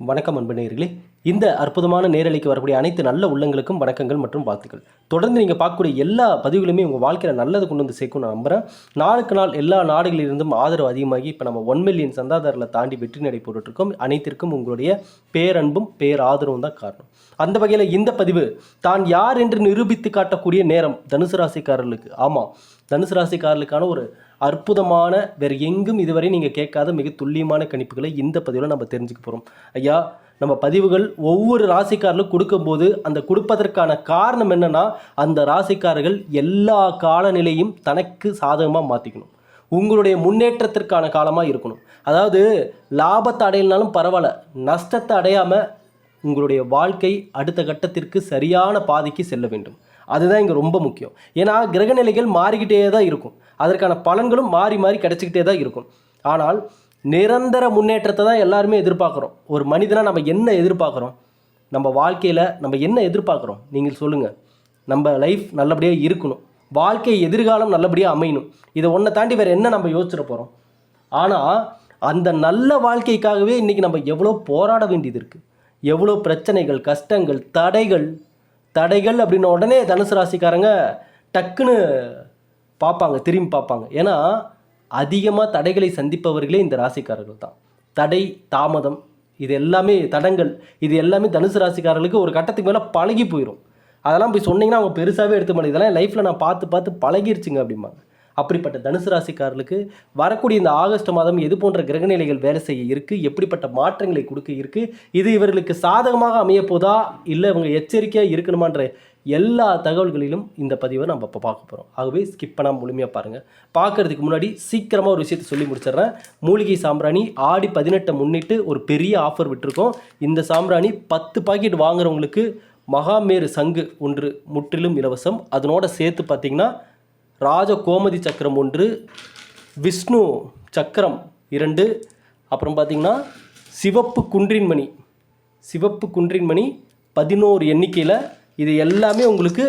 வணக்கம் அன்பு நேர்களே இந்த அற்புதமான நேரலைக்கு வரக்கூடிய அனைத்து நல்ல உள்ளங்களுக்கும் வணக்கங்கள் மற்றும் வாழ்த்துக்கள். தொடர்ந்து நீங்கள் பார்க்கக்கூடிய எல்லா பதிவுகளுமே உங்கள் வாழ்க்கையில் நல்லது கொண்டு வந்து சேர்க்கும் நான் நம்புகிறேன் நாளுக்கு நாள் எல்லா நாடுகளிலிருந்தும் ஆதரவு அதிகமாகி இப்போ நம்ம ஒன் மில்லியன் சந்தாதாரில் தாண்டி வெற்றி நடை போட்டுருக்கோம் அனைத்திற்கும் உங்களுடைய பேரன்பும் பேராதரவும் தான் காரணம். அந்த வகையில் இந்த பதிவு தான் யார் என்று நிரூபித்து காட்டக்கூடிய நேரம். தனுசு ராசிக்காரர்களுக்கு. ஆமாம் தனுசு ராசிக்காரர்களுக்கான ஒரு அற்புதமான வேறு எங்கும் இதுவரை நீங்கள் கேட்காத மிக துல்லியமான கணிப்புகளை இந்த பதிவில் நம்ம தெரிஞ்சுக்க போகிறோம் ஐயா நம்ம பதிவுகள் ஒவ்வொரு ராசிக்காரர்களும் கொடுக்கும்போது அந்த கொடுப்பதற்கான காரணம் என்னென்னா அந்த ராசிக்காரர்கள் எல்லா காலநிலையும் தனக்கு சாதகமாக மாற்றிக்கணும் உங்களுடைய முன்னேற்றத்திற்கான காலமாக இருக்கணும். அதாவது லாபத்தை அடையலனாலும் பரவாயில்ல. நஷ்டத்தை அடையாமல் உங்களுடைய வாழ்க்கை அடுத்த கட்டத்திற்கு சரியான பாதைக்கு செல்ல வேண்டும். அதுதான் இங்கே ரொம்ப முக்கியம். ஏன்னா கிரகநிலைகள் மாறிக்கிட்டே தான் இருக்கும். அதற்கான பலன்களும் மாறி மாறி கிடச்சிக்கிட்டே தான் இருக்கும். ஆனால் நிரந்தர முன்னேற்றத்தை தான் எல்லாருமே எதிர்பார்க்குறோம். ஒரு மனிதனாக நம்ம என்ன எதிர்பார்க்குறோம்? நம்ம வாழ்க்கையில் நம்ம என்ன எதிர்பார்க்குறோம்? நீங்கள் சொல்லுங்கள் நம்ம லைஃப் நல்லபடியாக இருக்கணும். வாழ்க்கை எதிர்காலம் நல்லபடியாக அமையணும். இதை ஒன்றை தாண்டி வேறு என்ன நம்ம யோசிச்சிட போகிறோம் ஆனால் அந்த நல்ல வாழ்க்கைக்காகவே இன்றைக்கி நம்ம எவ்வளோ போராட வேண்டியது இருக்குது எவ்வளோ பிரச்சனைகள் கஷ்டங்கள் தடைகள் தடைகள் அப்படின்ன உடனே தனுசு ராசிக்காரங்க டக்குன்னு பார்ப்பாங்க திரும்பி பார்ப்பாங்க. ஏன்னா அதிகமாக தடைகளை சந்திப்பவர்களே இந்த ராசிக்காரர்கள் தான். தடை தாமதம் இது எல்லாமே தடங்கள். இது எல்லாமே தனுசு ராசிக்காரர்களுக்கு ஒரு கட்டத்துக்கு மேலே பழகி போயிடும் அதெல்லாம் போய் சொன்னீங்கன்னா அவங்க பெருசாகவே எடுத்து மாட்டேங்க. இதெல்லாம் லைஃப்பில் நான் பார்த்து பார்த்து பழகிருச்சுங்க அப்படிம்பாங்க. அப்படிப்பட்ட தனுசு ராசிக்காரர்களுக்கு வரக்கூடிய இந்த ஆகஸ்ட் மாதம் எது போன்ற கிரகநிலைகள் வேலை செய்ய இருக்குது எப்படிப்பட்ட மாற்றங்களை கொடுக்க இருக்குது இது இவர்களுக்கு சாதகமாக அமையப்போதா இல்லை இவங்க எச்சரிக்கையாக இருக்கணுமான்ற எல்லா தகவல்களிலும் இந்த பதிவை நம்ம இப்போ பார்க்க போகிறோம் ஆகவே ஸ்கிப் பண்ணாமல் முழுமையாக பாருங்கள் பார்க்கறதுக்கு முன்னாடி சீக்கிரமாக ஒரு விஷயத்தை சொல்லி முடிச்சிடுறேன். மூலிகை சாம்பிராணி ஆடி பதினெட்டை முன்னிட்டு ஒரு பெரிய ஆஃபர் விட்டுருக்கோம். இந்த சாம்பிராணி பத்து பாக்கெட் வாங்குறவங்களுக்கு மகாமேரு சங்கு ஒன்று முற்றிலும் இலவசம். அதனோட சேர்த்து பார்த்திங்கன்னா ராஜ கோமதி சக்கரம் ஒன்று விஷ்ணு சக்கரம் இரண்டு அப்புறம் பார்த்தீங்கன்னா சிவப்பு குன்றின்மணி சிவப்பு குன்றின்மணி பதினோரு எண்ணிக்கையில் இது எல்லாமே உங்களுக்கு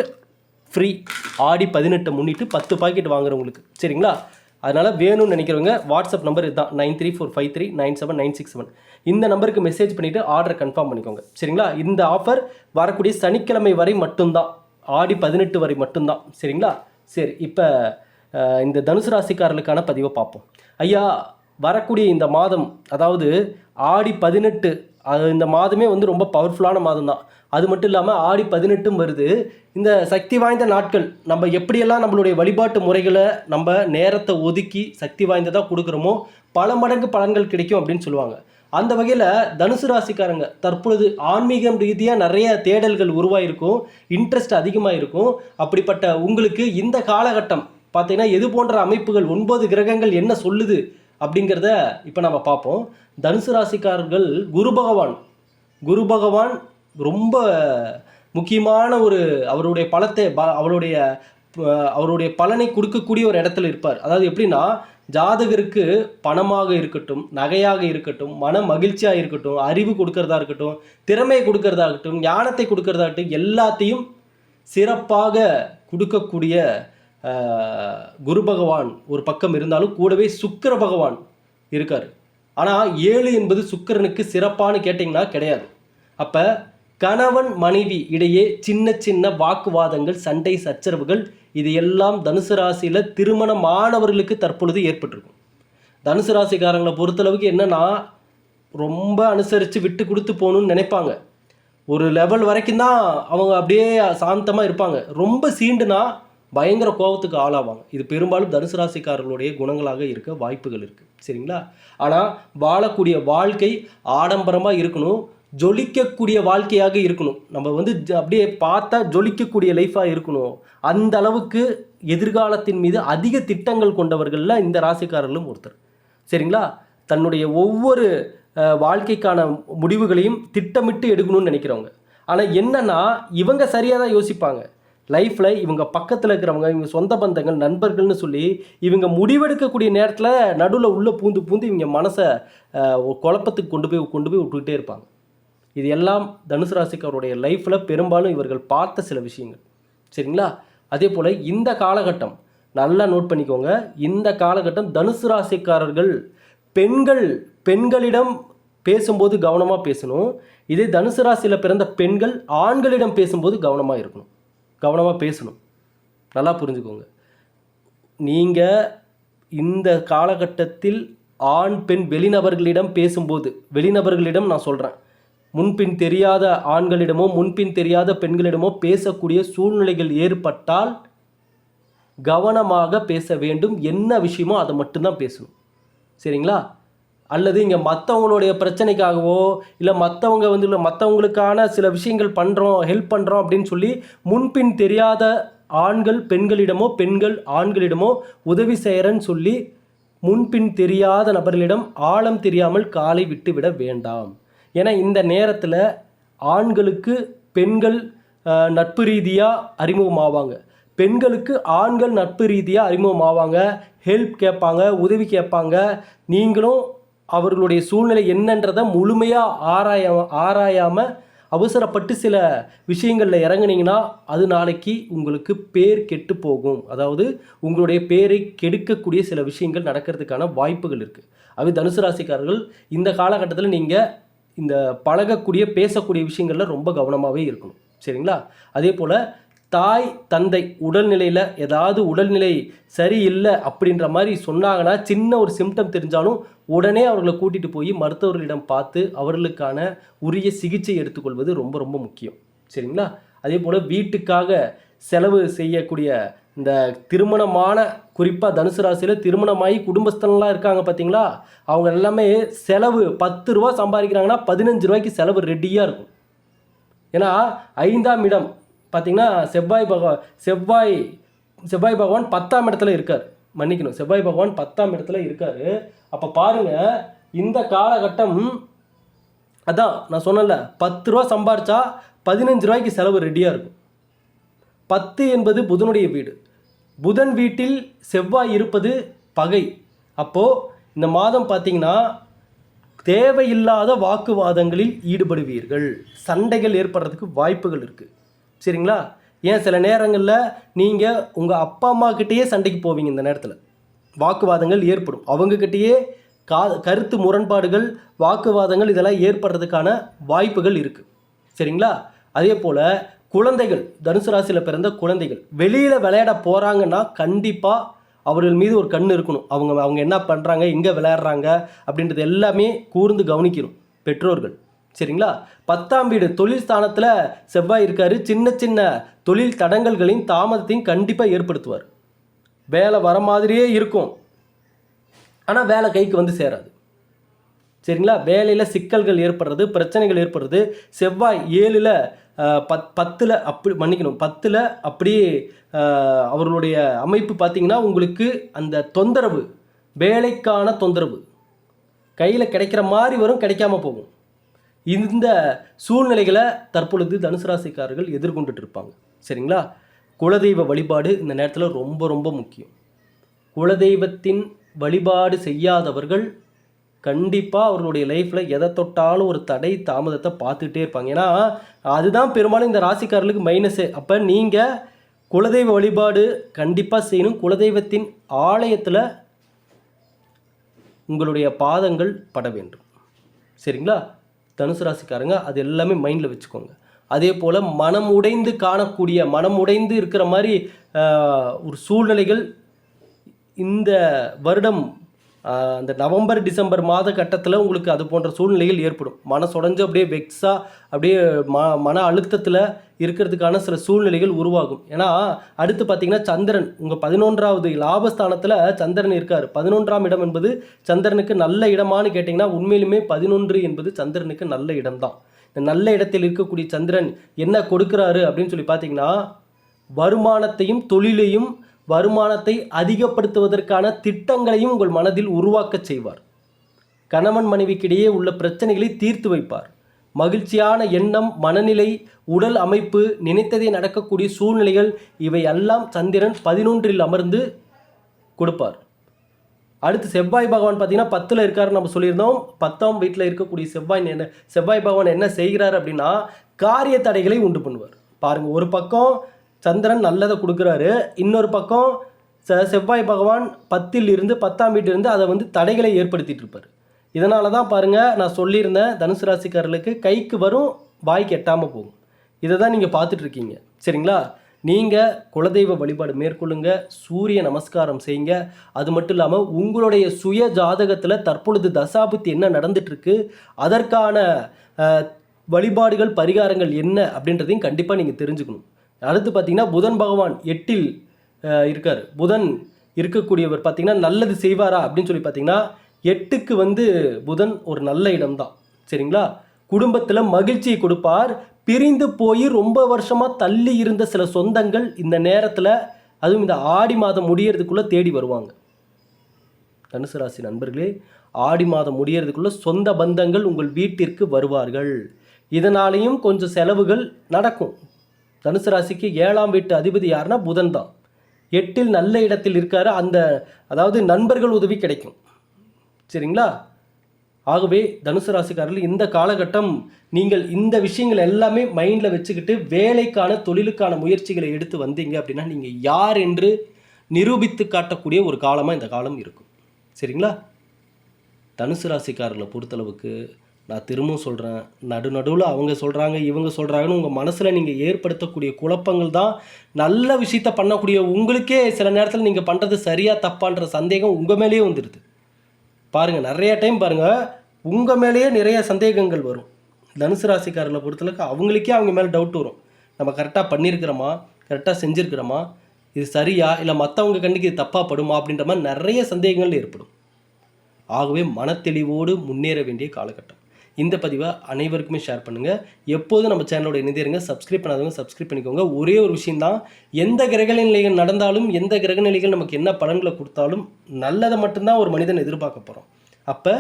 ஃப்ரீ ஆடி பதினெட்டை முன்னிட்டு பத்து பாக்கெட் வாங்குறவங்களுக்கு சரிங்களா? அதனால் வேணும்னு நினைக்கிறவங்க வாட்ஸ்அப் நம்பர் இதுதான். Nine three four five three nine seven nine six seven இந்த நம்பருக்கு மெசேஜ் பண்ணிவிட்டு ஆர்டர் கன்ஃபார்ம் பண்ணிக்கோங்க. சரிங்களா? இந்த ஆஃபர் வரக்கூடிய சனிக்கிழமை வரை மட்டும்தான். ஆடி பதினெட்டு வரை மட்டும்தான். சரிங்களா? சரி இப்போ இந்த தனுசு ராசிக்காரர்களுக்கான பதிவை பார்ப்போம். ஐயா வரக்கூடிய இந்த மாதம் அதாவது ஆடி பதினெட்டு அது இந்த மாதமே வந்து ரொம்ப பவர்ஃபுல்லான மாதம் தான். அது மட்டும் இல்லாமல் ஆடி பதினெட்டும் வருது. இந்த சக்தி வாய்ந்த நாட்கள் நம்ம எப்படியெல்லாம் நம்மளுடைய வழிபாட்டு முறைகளை நம்ம நேரத்தை ஒதுக்கி சக்தி வாய்ந்ததாக கொடுக்குறோமோ பல மடங்கு பலன்கள் கிடைக்கும் அப்படின்னு சொல்லுவாங்க. அந்த வகையில் தனுசு ராசிக்காரங்க தற்பொழுது ஆன்மீகம் ரீதியாக நிறைய தேடல்கள் உருவாயிருக்கும் இன்ட்ரெஸ்ட் அதிகமாக இருக்கும் அப்படிப்பட்ட உங்களுக்கு இந்த காலகட்டம் பார்த்தீங்கன்னா எது போன்ற அமைப்புகள் ஒன்பது கிரகங்கள் என்ன சொல்லுது அப்படிங்கிறத இப்போ நம்ம பார்ப்போம். தனுசு ராசிக்காரர்கள் குரு பகவான். குரு பகவான் ரொம்ப முக்கியமான ஒரு அவருடைய பலத்தை ப அவருடைய அவருடைய பலனை கொடுக்கக்கூடிய ஒரு இடத்துல இருப்பார். அதாவது எப்படின்னா ஜாதகருக்கு பணமாக இருக்கட்டும் நகையாக இருக்கட்டும் மன மகிழ்ச்சியாக இருக்கட்டும் அறிவு கொடுக்கறதா இருக்கட்டும் திறமையை கொடுக்கறதா இருக்கட்டும் ஞானத்தை கொடுக்கறதா இருக்கட்டும் எல்லாத்தையும் சிறப்பாக கொடுக்கக்கூடிய குரு பகவான் ஒரு பக்கம் இருந்தாலும் கூடவே சுக்கிர பகவான் இருக்கார். ஆனால் ஏழு என்பது சுக்கிரனுக்கு சிறப்பான்னு கேட்டிங்கன்னா கிடையாது. அப்போ கணவன் மனைவி இடையே சின்ன சின்ன வாக்குவாதங்கள் சண்டை சச்சரவுகள் இது எல்லாம் தனுசு ராசியில் திருமணமானவர்களுக்கு தற்பொழுது ஏற்பட்டிருக்கும். தனுசு ராசிக்காரங்களை பொறுத்தளவுக்கு என்னன்னா ரொம்ப அனுசரித்து விட்டு கொடுத்து போகணும்னு நினைப்பாங்க. ஒரு லெவல் வரைக்கும் தான் அவங்க அப்படியே சாந்தமாக இருப்பாங்க. ரொம்ப சீண்டுனா பயங்கர கோபத்துக்கு ஆளாவாங்க. இது பெரும்பாலும் தனுசு ராசிக்காரர்களுடைய குணங்களாக இருக்க வாய்ப்புகள் இருக்குது சரிங்களா? ஆனால் வாழக்கூடிய வாழ்க்கை ஆடம்பரமாக இருக்கணும். ஜொலிக்கக்கூடிய வாழ்க்கையாக இருக்கணும். நம்ம வந்து அப்படியே பார்த்தா ஜொலிக்கக்கூடிய லைஃபாக இருக்கணும். அந்த அளவுக்கு எதிர்காலத்தின் மீது அதிக திட்டங்கள் கொண்டவர்களில் இந்த ராசிக்காரர்களும் ஒருத்தர். சரிங்களா? தன்னுடைய ஒவ்வொரு வாழ்க்கைக்கான முடிவுகளையும் திட்டமிட்டு எடுக்கணும்னு நினைக்கிறவங்க. ஆனால் என்னென்னா இவங்க சரியாக தான் யோசிப்பாங்க. லைஃப்பில் இவங்க பக்கத்தில் இருக்கிறவங்க இவங்க சொந்த பந்தங்கள் நண்பர்கள்னு சொல்லி இவங்க முடிவெடுக்கக்கூடிய நேரத்தில் நடுவில் உள்ளே பூந்து பூந்து இவங்க மனசை குழப்பத்துக்கு கொண்டு போய் கொண்டு போய் விட்டுக்கிட்டே இருப்பாங்க. இது எல்லாம் தனுசு ராசிக்காரருடைய லைஃப்பில் பெரும்பாலும் இவர்கள் பார்த்த சில விஷயங்கள். சரிங்களா? அதே போல் இந்த காலகட்டம் நல்லா நோட் பண்ணிக்கோங்க. இந்த காலகட்டம் தனுசு ராசிக்காரர்கள் பெண்கள் பெண்களிடம் பேசும்போது கவனமாக பேசணும். இதே தனுசு ராசியில் பிறந்த பெண்கள் ஆண்களிடம் பேசும்போது கவனமாக இருக்கணும். கவனமாக பேசணும். நல்லா புரிஞ்சுக்கோங்க. நீங்கள் இந்த காலகட்டத்தில் ஆண் பெண் வெளிநபர்களிடம் பேசும்போது வெளிநபர்களிடம் நான் சொல்கிறேன் முன்பின் தெரியாத ஆண்களிடமோ முன்பின் தெரியாத பெண்களிடமோ பேசக்கூடிய சூழ்நிலைகள் ஏற்பட்டால் கவனமாக பேச வேண்டும். என்ன விஷயமோ அதை மட்டும்தான் பேசணும். சரிங்களா? அல்லது இங்கே மற்றவங்களுடைய பிரச்சனைக்காகவோ இல்லை மற்றவங்க வந்து இல்லை மற்றவங்களுக்கான சில விஷயங்கள் பண்ணுறோம் ஹெல்ப் பண்ணுறோம் அப்படின்னு சொல்லி முன்பின் தெரியாத ஆண்கள் பெண்களிடமோ பெண்கள் ஆண்களிடமோ உதவி செய்கிறேன்னு சொல்லி முன்பின் தெரியாத நபர்களிடம் ஆழம் தெரியாமல் காலை விட்டுவிட வேண்டாம். ஏன்னா இந்த நேரத்தில் ஆண்களுக்கு பெண்கள் நட்பு ரீதியாக அறிமுகமாவாங்க. பெண்களுக்கு ஆண்கள் நட்பு ரீதியாக அறிமுகமாவாங்க. ஹெல்ப் கேட்பாங்க உதவி கேட்பாங்க. நீங்களும் அவர்களுடைய சூழ்நிலை என்னன்றதை முழுமையாக ஆராய ஆராயாமல் அவசரப்பட்டு சில விஷயங்களில் இறங்குனீங்கன்னா அது நாளைக்கு உங்களுக்கு பேர் கெட்டு போகும். அதாவது உங்களுடைய பேரை கெடுக்கக்கூடிய சில விஷயங்கள் நடக்கிறதுக்கான வாய்ப்புகள் இருக்குது அது தனுசு ராசிக்காரர்கள் இந்த காலகட்டத்தில் நீங்கள் இந்த பழகக்கூடிய பேசக்கூடிய விஷயங்களில் ரொம்ப கவனமாகவே இருக்கணும். சரிங்களா? அதே போல் தாய் தந்தை உடல்நிலையில் ஏதாவது உடல்நிலை சரியில்லை அப்படின்ற மாதிரி சொன்னாங்கன்னா சின்ன ஒரு சிம்டம் தெரிஞ்சாலும் உடனே அவர்களை கூட்டிகிட்டு போய் மருத்துவர்களிடம் பார்த்து அவர்களுக்கான உரிய சிகிச்சை எடுத்துக்கொள்வது ரொம்ப ரொம்ப முக்கியம். சரிங்களா? அதே போல் வீட்டுக்காக செலவு செய்யக்கூடிய இந்த திருமணமான குறிப்பாக தனுசு ராசியில் திருமணமாகி குடும்பஸ்தனெலாம் இருக்காங்க பார்த்தீங்களா அவங்க எல்லாமே செலவு பத்து ரூபா சம்பாதிக்கிறாங்கன்னா பதினஞ்சு ரூபாய்க்கு செலவு ரெடியாக இருக்கும். ஏன்னா ஐந்தாம் இடம் பார்த்தீங்கன்னா செவ்வாய் பகவான் செவ்வாய் செவ்வாய் பகவான் பத்தாம் இடத்துல இருக்கார். மன்னிக்கணும் செவ்வாய் பகவான் பத்தாம் இடத்துல இருக்கார். அப்போ பாருங்க இந்த காலகட்டம் அதான் நான் சொன்னல பத்து ரூபா சம்பாரிச்சா பதினஞ்சு ரூபாய்க்கு செலவு ரெடியாக இருக்கும். பத்து என்பது புதனுடைய வீடு. புதன் வீட்டில் செவ்வாய் இருப்பது பகை. அப்போது இந்த மாதம் பார்த்தீங்கன்னா தேவையில்லாத வாக்குவாதங்களில் ஈடுபடுவீர்கள். சண்டைகள் ஏற்படுறதுக்கு வாய்ப்புகள் இருக்குது சரிங்களா? ஏன் சில நேரங்களில் நீங்கள் உங்கள் அப்பா அம்மாக்கிட்டேயே சண்டைக்கு போவீங்க இந்த நேரத்தில். வாக்குவாதங்கள் ஏற்படும். அவங்கக்கிட்டேயே கா கருத்து முரண்பாடுகள் வாக்குவாதங்கள் இதெல்லாம் ஏற்படுறதுக்கான வாய்ப்புகள் இருக்குது சரிங்களா? அதே போல் குழந்தைகள் தனுசு ராசியில் பிறந்த குழந்தைகள் வெளியில் விளையாட போகிறாங்கன்னா கண்டிப்பாக அவர்கள் மீது ஒரு கண் இருக்கணும். அவங்க அவங்க என்ன பண்ணுறாங்க எங்கே விளையாடுறாங்க அப்படின்றது எல்லாமே கூர்ந்து கவனிக்கணும். பெற்றோர்கள் சரிங்களா? பத்தாம் வீடு தொழில் ஸ்தானத்தில் செவ்வாய் இருக்கார். சின்ன சின்ன தொழில் தடங்கல்களையும் தாமதத்தையும் கண்டிப்பாக ஏற்படுத்துவார். வேலை வர மாதிரியே இருக்கும். ஆனால் வேலை கைக்கு வந்து சேராது. சரிங்களா? வேலையில் சிக்கல்கள் ஏற்படுறது பிரச்சனைகள் ஏற்படுறது. செவ்வாய் ஏழில் பத் பத்தில் அப்படி மன்னிக்கணும். பத்தில் அப்படியே அவர்களுடைய அமைப்பு பார்த்தீங்கன்னா உங்களுக்கு அந்த தொந்தரவு வேலைக்கான தொந்தரவு கையில் கிடைக்கிற மாதிரி வரும் கிடைக்காம போகும். இந்த சூழ்நிலைகளை தற்பொழுது தனுசு ராசிக்காரர்கள் எதிர்கொண்டுட்டு இருப்பாங்க. சரிங்களா? குலதெய்வ வழிபாடு இந்த நேரத்தில் ரொம்ப ரொம்ப முக்கியம். குலதெய்வத்தின் வழிபாடு செய்யாதவர்கள் கண்டிப்பாக அவர்களுடைய லைஃப்பில் எதை தொட்டாலும் ஒரு தடை தாமதத்தை பார்த்துக்கிட்டே இருப்பாங்க. ஏன்னா அதுதான் பெரும்பாலும் இந்த ராசிக்காரர்களுக்கு மைனஸு அப்போ நீங்கள் குலதெய்வ வழிபாடு கண்டிப்பாக செய்யணும். குலதெய்வத்தின் ஆலயத்தில் உங்களுடைய பாதங்கள் பட வேண்டும். சரிங்களா? தனுசு ராசிக்காரங்க அது எல்லாமே மைண்டில் வச்சுக்கோங்க. அதே போல் மனம் உடைந்து காணக்கூடிய மனம் உடைந்து இருக்கிற மாதிரி ஒரு சூழ்நிலைகள் இந்த வருடம் அந்த நவம்பர் டிசம்பர் மாத கட்டத்தில் உங்களுக்கு அது போன்ற சூழ்நிலைகள் ஏற்படும். மனசுடைஞ்சு அப்படியே வெக்ஸாக அப்படியே ம மன அழுத்தத்தில் இருக்கிறதுக்கான சில சூழ்நிலைகள் உருவாகும். ஏன்னா அடுத்து பார்த்தீங்கன்னா சந்திரன் உங்கள் பதினொன்றாவது லாபஸ்தானத்தில் சந்திரன் இருக்கார். பதினொன்றாம் இடம் என்பது சந்திரனுக்கு நல்ல இடமான்னு கேட்டிங்கன்னா உண்மையிலுமே பதினொன்று என்பது சந்திரனுக்கு நல்ல இடம்தான். இந்த நல்ல இடத்தில் இருக்கக்கூடிய சந்திரன் என்ன கொடுக்குறாரு அப்படின்னு சொல்லி பார்த்தீங்கன்னா வருமானத்தையும் தொழிலையும் வருமானத்தை அதிகப்படுத்துவதற்கான திட்டங்களையும் உங்கள் மனதில் உருவாக்கச் செய்வார். கணவன் மனைவிக்கிடையே உள்ள பிரச்சனைகளை தீர்த்து வைப்பார். மகிழ்ச்சியான எண்ணம் மனநிலை உடல் அமைப்பு நினைத்ததை நடக்கக்கூடிய சூழ்நிலைகள் இவை எல்லாம் சந்திரன் பதினொன்றில் அமர்ந்து கொடுப்பார். அடுத்து செவ்வாய் பகவான் பார்த்தீங்கன்னா பத்தில் இருக்காருன்னு நம்ம சொல்லியிருந்தோம். பத்தாம் வீட்டில் இருக்கக்கூடிய செவ்வாய் என்ன செவ்வாய் பகவான் என்ன செய்கிறார் அப்படின்னா காரிய தடைகளை உண்டு பண்ணுவார். பாருங்கள் ஒரு பக்கம் சந்திரன் நல்லதை கொடுக்குறாரு. இன்னொரு பக்கம் செ செவ்வாய் பகவான் பத்தில் இருந்து பத்தாம் வீட்டிலிருந்து அதை வந்து தடைகளை ஏற்படுத்திட்டு இருப்பார் இதனால தான் பாருங்கள் நான் சொல்லியிருந்தேன் தனுசு ராசிக்காரர்களுக்கு கைக்கு வரும் வாய்க்கு எட்டாமல் போகும். இதை தான் நீங்கள் பார்த்துட்ருக்கீங்க சரிங்களா? நீங்கள் குலதெய்வ வழிபாடு மேற்கொள்ளுங்க சூரிய நமஸ்காரம் செய்யுங்க. அது மட்டும் இல்லாமல் உங்களுடைய சுய ஜாதகத்தில் தற்பொழுது தசாபுத்தி என்ன நடந்துட்டுருக்கு அதற்கான வழிபாடுகள் பரிகாரங்கள் என்ன அப்படின்றதையும் கண்டிப்பாக நீங்கள் தெரிஞ்சுக்கணும். அடுத்து பார்த்தீங்கன்னா புதன் பகவான் எட்டில் இருக்கார். புதன் இருக்கக்கூடியவர் பார்த்தீங்கன்னா நல்லது செய்வாரா அப்படின்னு சொல்லி பார்த்தீங்கன்னா எட்டுக்கு வந்து புதன் ஒரு நல்ல இடம்தான். சரிங்களா? குடும்பத்தில் மகிழ்ச்சியை கொடுப்பார். பிரிந்து போய் ரொம்ப வருஷமாக தள்ளி இருந்த சில சொந்தங்கள் இந்த நேரத்தில் அதுவும் இந்த ஆடி மாதம் முடியறதுக்குள்ளே தேடி வருவாங்க. தனுசு ராசி நண்பர்களே ஆடி மாதம் முடியறதுக்குள்ளே சொந்த பந்தங்கள் உங்கள் வீட்டிற்கு வருவார்கள். இதனாலேயும் கொஞ்சம் செலவுகள் நடக்கும். தனுசு ராசிக்கு ஏழாம் வீட்டு அதிபதி யாருன்னா புதன் தான். எட்டில் நல்ல இடத்தில் இருக்கார். அந்த அதாவது நண்பர்கள் உதவி கிடைக்கும். சரிங்களா? ஆகவே தனுசு ராசிக்காரர்கள் இந்த காலகட்டம் நீங்கள் இந்த விஷயங்கள் எல்லாமே மைண்டில் வச்சுக்கிட்டு வேலைக்கான தொழிலுக்கான முயற்சிகளை எடுத்து வந்தீங்க அப்படின்னா நீங்கள் யார் என்று நிரூபித்து காட்டக்கூடிய ஒரு காலமாக இந்த காலம் இருக்கும். சரிங்களா? தனுசு ராசிக்காரர்களை பொறுத்தளவுக்கு நான் திரும்பவும் சொல்கிறேன் நடு நடுவில் அவங்க சொல்கிறாங்க இவங்க சொல்கிறாங்கன்னு உங்கள் மனசில் நீங்கள் ஏற்படுத்தக்கூடிய குழப்பங்கள் தான் நல்ல விஷயத்த பண்ணக்கூடிய உங்களுக்கே சில நேரத்தில் நீங்கள் பண்ணுறது சரியாக தப்பான்ற சந்தேகம் உங்கள் மேலேயே வந்துடுது பாருங்கள் நிறைய டைம் பாருங்கள் உங்கள் மேலேயே நிறைய சந்தேகங்கள் வரும். தனுசு ராசிக்காரர்களை பொறுத்தளவுக்கு அவங்களுக்கே அவங்க மேலே டவுட் வரும். நம்ம கரெக்டாக பண்ணியிருக்கிறோமா கரெக்டாக செஞ்சுருக்கிறோமா? இது சரியா? இல்லை மற்றவங்க கண்ணுக்கு இது தப்பாக படுமா? அப்படின்ற மாதிரி நிறைய சந்தேகங்கள் ஏற்படும். ஆகவே மனத்தெளிவோடு முன்னேற வேண்டிய காலகட்டம். இந்த பதிவை அனைவருக்குமே ஷேர் பண்ணுங்கள் எப்போதும் நம்ம சேனலோட இணைந்திருங்க சப்ஸ்கிரைப் பண்ணாதவங்க சப்ஸ்கிரைப் பண்ணிக்கோங்க. ஒரே ஒரு விஷயம்தான். எந்த கிரக நிலைகள் நடந்தாலும் எந்த கிரக நிலைகள் நமக்கு என்ன பலன்களை கொடுத்தாலும் நல்லதை மட்டும்தான் ஒரு மனிதன் எதிர்பார்க்க போகிறோம் அப்போ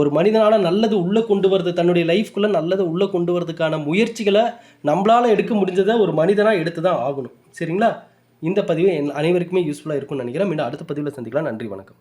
ஒரு மனிதனால் நல்லது உள்ளே கொண்டு வரது தன்னுடைய லைஃப்குள்ளே நல்லதை உள்ளே கொண்டு வரதுக்கான முயற்சிகளை நம்மளால் எடுக்க முடிஞ்சதை ஒரு மனிதனாக எடுத்து தான் ஆகணும். சரிங்களா? இந்த பதிவு என் அனைவருக்குமே யூஸ்ஃபுல்லாக இருக்கும்னு நினைக்கிறேன். மீண்டும் அடுத்த பதிவில் சந்திக்கலாம். நன்றி வணக்கம்.